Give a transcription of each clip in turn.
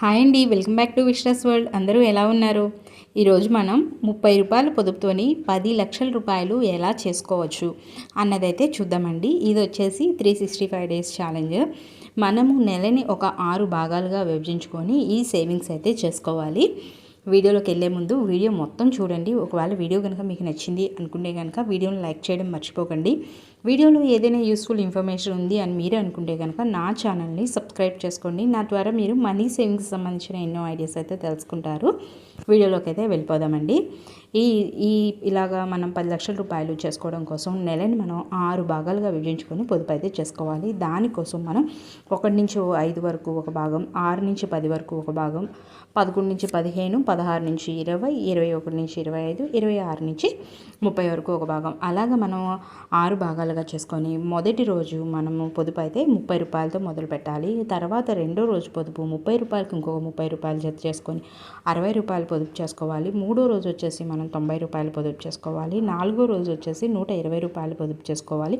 Hi అండి welcome back to Vishwas world. అందరూ ఎలా ఉన్నారు? ఈరోజు మనం ముప్పై రూపాయలు పొదుపుతోని పది లక్షల రూపాయలు ఎలా చేసుకోవచ్చు అన్నదైతే చూద్దామండి. ఇది వచ్చేసి three sixty five days challenge. మనము నెలని ఒక ఆరు భాగాలుగా విభజించుకొని ఈ సేవింగ్స్ అయితే చేసుకోవాలి. వీడియోలోకి వెళ్ళే ముందు వీడియో మొత్తం చూడండి. ఒకవేళ వీడియో కనుక మీకు నచ్చింది అనుకుంటే కనుక వీడియోని లైక్ చేయడం మర్చిపోకండి. వీడియోలో ఏదైనా యూస్ఫుల్ ఇన్ఫర్మేషన్ ఉంది అని మీరు అనుకుంటే కనుక నా ఛానల్ని సబ్స్క్రైబ్ చేసుకోండి. నా ద్వారా మీరు మనీ సేవింగ్స్ సంబంధించిన ఎన్నో ఐడియాస్ అయితే తెలుసుకుంటారు. వీడియోలోకి అయితే వెళ్ళిపోదామండి. ఈ ఈ ఇలాగా మనం పది లక్షల రూపాయలు చేసుకోవడం కోసం నెలని మనం ఆరు భాగాలుగా విభజించుకొని పొదుపు అయితే చేసుకోవాలి. దానికోసం మనం ఒకటి నుంచి ఐదు వరకు ఒక భాగం ఆరు నుంచి పది వరకు ఒక భాగం పదకొండు నుంచి పదిహేను పదహారు నుంచి ఇరవై ఇరవై ఒకటి నుంచి ఇరవై ఐదు ఇరవై ఆరు నుంచి ముప్పై వరకు ఒక భాగం. అలాగ మనం ఆరు భాగాలుగా చేసుకొని మొదటి రోజు మనము పొదుపు అయితే ముప్పై రూపాయలతో మొదలు పెట్టాలి. తర్వాత రెండో రోజు పొదుపు ముప్పై రూపాయలకి ఇంకొక ముప్పై రూపాయలు జత చేసుకొని అరవై రూపాయలు పొదుపు చేసుకోవాలి. మూడో రోజు వచ్చేసి మనం తొంభై రూపాయలు పొదుపు చేసుకోవాలి. నాలుగో రోజు వచ్చేసి నూట ఇరవై రూపాయలు పొదుపు చేసుకోవాలి.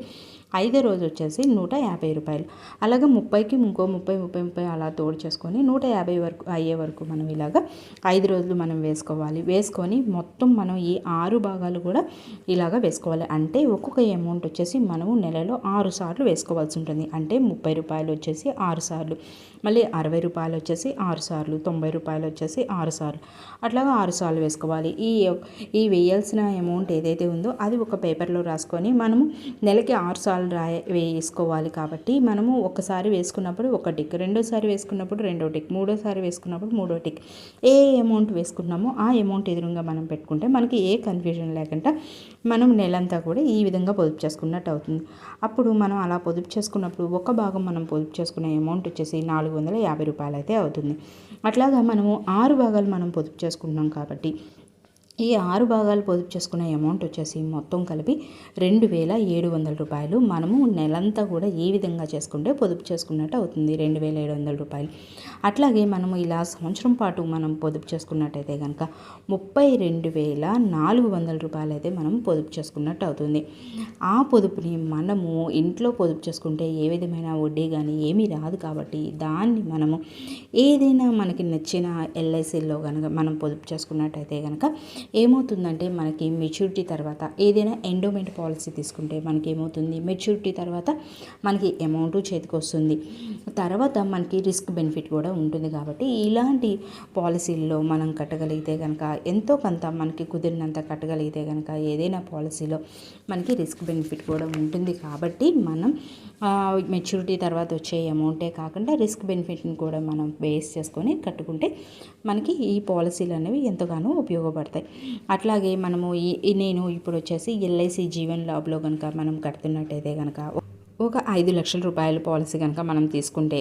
ఐదో రోజు వచ్చేసి నూట యాభై రూపాయలు. అలాగే ముప్పైకి ఇంకో ముప్పై ముప్పై ముప్పై అలా తోడు చేసుకొని నూట యాభై వరకు అయ్యే వరకు మనం ఇలాగా ఐదు రోజులు మనం వేసుకోవాలి. వేసుకొని మొత్తం మనం ఈ ఆరు భాగాలు కూడా ఇలాగా వేసుకోవాలి. అంటే ఒక్కొక్క అమౌంట్ వచ్చేసి మనము నెలలో ఆరు సార్లు వేసుకోవాల్సి ఉంటుంది. అంటే ముప్పై రూపాయలు వచ్చేసి ఆరు సార్లు మళ్ళీ అరవై రూపాయలు వచ్చేసి ఆరు సార్లు తొంభై రూపాయలు వచ్చేసి ఆరు సార్లు. అట్లాగా ఆరు సార్లు వేసుకోవాలి. ఈ ఈ వేయాల్సిన అమౌంట్ ఏదైతే ఉందో అది ఒక పేపర్లో రాసుకొని మనము నెలకి ఆరు సార్లు రాయ వేసుకోవాలి కాబట్టి మనము ఒకసారి వేసుకున్నప్పుడు ఒక టిక్ రెండోసారి వేసుకున్నప్పుడు రెండో టిక్ మూడోసారి వేసుకున్నప్పుడు మూడో టిక్ ఏ అమౌంట్ వేసుకున్నామో ఆ అమౌంట్ ఎదురుగా మనం పెట్టుకుంటే మనకి ఏ కన్ఫ్యూజన్ లేకుండా మనం నెలంతా కూడా ఈ విధంగా పొదుపు చేసుకున్నట్టు అవుతుంది. అప్పుడు మనం అలా పొదుపు చేసుకున్నప్పుడు ఒక భాగం మనం పొదుపు చేసుకునే అమౌంట్ వచ్చేసి నాలుగు వందల యాభై రూపాయలు అయితే అవుతుంది. అట్లాగా మనము ఆరు భాగాలు మనం పొదుపు చేసుకుంటున్నాం కాబట్టి ఈ ఆరు భాగాలు పొదుపు చేసుకున్న అమౌంట్ వచ్చేసి మొత్తం కలిపి రెండు వేల ఏడు వందల రూపాయలు. మనము నెలంతా కూడా ఏ విధంగా చేసుకుంటే పొదుపు చేసుకున్నట్టు అవుతుంది? రెండు వేల ఏడు వందల రూపాయలు. అట్లాగే మనము ఇలా సంవత్సరం పాటు మనం పొదుపు చేసుకున్నట్టయితే కనుక ముప్పై రెండు వేల నాలుగు వందల రూపాయలు అయితే మనం పొదుపు చేసుకున్నట్టు అవుతుంది. ఆ పొదుపుని మనము ఇంట్లో పొదుపు చేసుకుంటే ఏ విధమైన వడ్డీ కానీ ఏమీ రాదు కాబట్టి దాన్ని మనము ఏదైనా మనకి నచ్చిన ఎల్ఐసిలో కనుక మనం పొదుపు చేసుకున్నట్టయితే కనుక ఏమవుతుందంటే మనకి మెచ్యూరిటీ తర్వాత ఏదైనా ఎండోమెంట్ పాలసీ తీసుకుంటే మనకి ఏమవుతుంది? మెచ్యూరిటీ తర్వాత మనకి అమౌంట్ చేతికి వస్తుంది. తర్వాత మనకి రిస్క్ బెనిఫిట్ కూడా ఉంటుంది కాబట్టి ఇలాంటి పాలసీల్లో మనం కట్టగలిగితే కనుక ఎంతో కొంత మనకి కుదిరినంత కట్టగలిగితే కనుక ఏదైనా పాలసీలో మనకి రిస్క్ బెనిఫిట్ కూడా ఉంటుంది కాబట్టి మనం మెచ్యూరిటీ తర్వాత వచ్చే అమౌంటే కాకుండా రిస్క్ బెనిఫిట్ని కూడా మనం బేస్ చేసుకొని కట్టుకుంటే మనకి ఈ పాలసీలు అనేవి ఎంతగానో ఉపయోగపడతాయి. అట్లాగే మనము ఈ నేను ఇప్పుడు వచ్చేసి ఎల్ఐసి జీవన్ లాబ్లో కనుక మనం కడుతున్నట్టయితే కనుక ఒక ఐదు లక్షల రూపాయల పాలసీ కనుక మనం తీసుకుంటే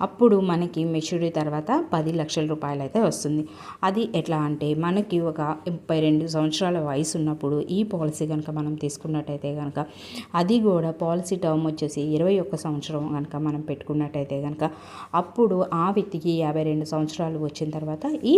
అప్పుడు మనకి మెచ్యూరిటీ తర్వాత పది లక్షల రూపాయలు అయితే వస్తుంది. అది ఎట్లా అంటే మనకి ఒక ముప్పై రెండు సంవత్సరాల వయసు ఉన్నప్పుడు ఈ పాలసీ కనుక మనం తీసుకున్నట్టయితే కనుక అది కూడా పాలసీ టర్మ్ వచ్చేసి ఇరవై ఒక్క సంవత్సరం కనుక మనం పెట్టుకున్నట్టయితే కనుక అప్పుడు ఆ వ్యక్తికి యాభై రెండు సంవత్సరాలు వచ్చిన తర్వాత ఈ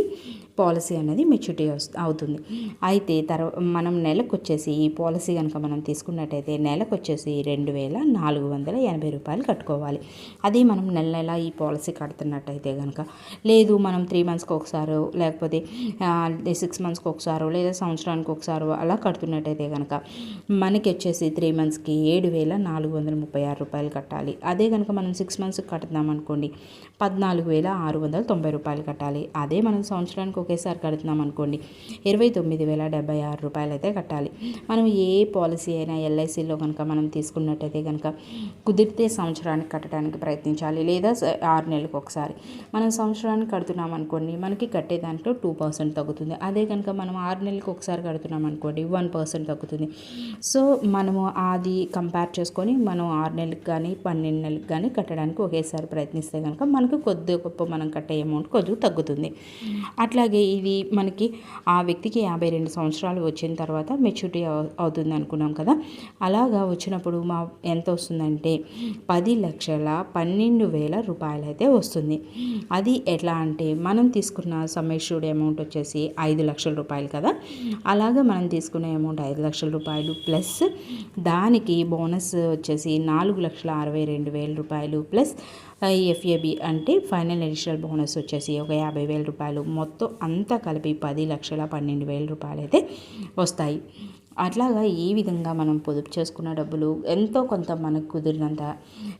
పాలసీ అనేది మెచ్యూరిటీ అవుతుంది. అయితే తర్వా మనం నెలకు వచ్చేసి ఈ పాలసీ కనుక మనం తీసుకున్నట్టయితే నెలకు వచ్చేసి రెండు వేల నాలుగు నాలుగు వందల ఎనభై రూపాయలు కట్టుకోవాలి. అది మనం నెల నెల ఈ పాలసీ కడుతున్నట్టయితే కనుక లేదు మనం త్రీ మంత్స్కి ఒకసారో లేకపోతే సిక్స్ మంత్స్కి ఒకసారో లేదా సంవత్సరానికి ఒకసారో అలా కడుతున్నట్టయితే కనుక మనకి వచ్చేసి త్రీ మంత్స్కి ఏడు వేల నాలుగు వందల ముప్పై ఆరు రూపాయలు కట్టాలి. అదే కనుక మనం సిక్స్ మంత్స్కి కడుతున్నాం అనుకోండి పద్నాలుగు వేల ఆరు వందల తొంభై రూపాయలు కట్టాలి. అదే మనం సంవత్సరానికి ఒకేసారి కడుతున్నాం అనుకోండి ఇరవై తొమ్మిది వేల డెబ్బై ఆరు రూపాయలు అయితే కట్టాలి. మనం ఏ పాలసీ అయినా ఎల్ఐసిలో కనుక మనం తీసుకున్నట్టయితే కనుక కుదిరితే సంవత్సరానికి కట్టడానికి ప్రయత్నించాలి లేదా ఆరు నెలలకు ఒకసారి. మనం సంవత్సరానికి కడుతున్నాం అనుకోండి మనకి కట్టే దాంట్లో టూ పర్సెంట్ తగ్గుతుంది. అదే కనుక మనం ఆరు నెలలకు ఒకసారి కడుతున్నాం అనుకోండి వన్ పర్సెంట్ తగ్గుతుంది. సో మనము అది కంపేర్ చేసుకొని మనం ఆరు నెలలకు కానీ పన్నెండు నెలలకు కానీ కట్టడానికి ఒకేసారి ప్రయత్నిస్తే కనుక మనకు కొద్ది గొప్ప మనం కట్టే అమౌంట్ కొద్దిగా తగ్గుతుంది. అట్లాగే ఇది మనకి ఆ వ్యక్తికి యాభై రెండు సంవత్సరాలు వచ్చిన తర్వాత మెచ్యూరిటీ అవుతుంది అనుకున్నాం కదా. అలాగా వచ్చినప్పుడు మా ఎంత వస్తుంది? వస్తుందంటే పది లక్షల పన్నెండు వేల రూపాయలు అయితే వస్తుంది. అది ఎట్లా అంటే మనం తీసుకున్న సమ్మేషుడ్ అమౌంట్ వచ్చేసి ఐదు లక్షల రూపాయలు కదా. అలాగే మనం తీసుకునే అమౌంట్ ఐదు లక్షల రూపాయలు ప్లస్ దానికి బోనస్ వచ్చేసి నాలుగు లక్షల అరవై రెండు వేల రూపాయలు ప్లస్ ఎఫ్ఏబి అంటే ఫైనల్ అడిషనల్ బోనస్ వచ్చేసి ఒక యాభై వేల రూపాయలు. మొత్తం అంతా కలిపి పది లక్షల పన్నెండు వేల రూపాయలు అయితే వస్తాయి. అట్లాగా ఈ విధంగా మనం పొదుపు చేసుకున్న డబ్బులు ఎంతో కొంత మనకు కుదిరినంత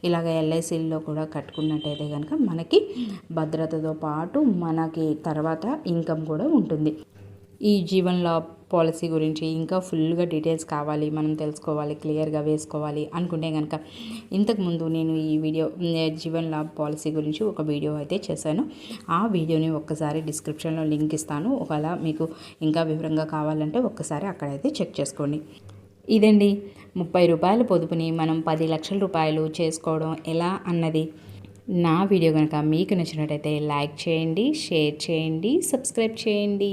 ఇలాగ ఎల్ఐసిల్లో కూడా కట్టుకున్నట్టయితే కనుక మనకి భద్రతతో పాటు మనకి తర్వాత ఇన్కమ్ కూడా ఉంటుంది. ఈ జీవన్ లా పాలసీ గురించి ఇంకా ఫుల్గా డీటెయిల్స్ కావాలి మనం తెలుసుకోవాలి క్లియర్గా వేసుకోవాలి అనుకుంటే కనుక ఇంతకుముందు నేను ఈ వీడియో జీవన్ లాభ్ పాలసీ గురించి ఒక వీడియో అయితే చేశాను. ఆ వీడియోని ఒక్కసారి డిస్క్రిప్షన్లో లింక్ ఇస్తాను. ఒకవేళ మీకు ఇంకా వివరంగా కావాలంటే ఒక్కసారి అక్కడైతే చెక్ చేసుకోండి. ఇదండి. ముప్పై రూపాయల పొదుపుని మనం పది లక్షల రూపాయలు చేసుకోవడం ఎలా అన్నది. నా వీడియో కనుక మీకు నచ్చినట్టయితే లైక్ చేయండి షేర్ చేయండి సబ్స్క్రైబ్ చేయండి.